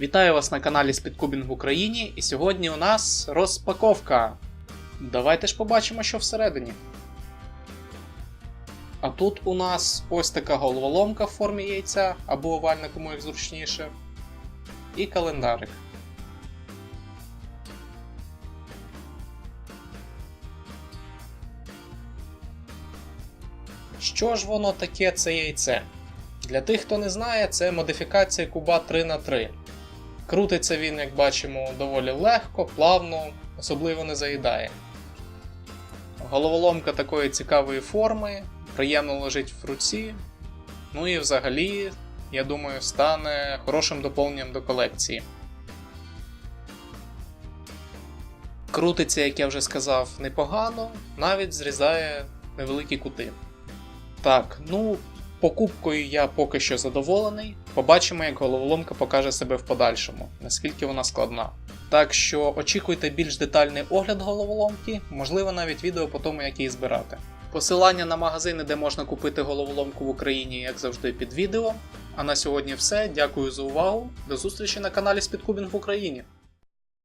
Вітаю вас на каналі Спідкубінг в Україні, і сьогодні у нас розпаковка. Давайте ж побачимо, що всередині. А тут у нас ось така головоломка в формі яйця або овальна, кому як зручніше. І календарик. Що ж воно таке це яйце? Для тих, хто не знає, це модифікація куба 3х3. Крутиться він, як бачимо, доволі легко, плавно, особливо не заїдає. Головоломка такої цікавої форми, приємно лежить в руці. Ну і взагалі, я думаю, стане хорошим доповненням до колекції. Крутиться, як я вже сказав, непогано, навіть зрізає невеликі кути. Так, ну, покупкою я поки що задоволений. Побачимо, як головоломка покаже себе в подальшому, наскільки вона складна. Так що очікуйте більш детальний огляд головоломки, можливо навіть відео по тому, як її збирати. Посилання на магазини, де можна купити головоломку в Україні, як завжди, під відео. А на сьогодні все. Дякую за увагу. До зустрічі на каналі Спідкубінг в Україні.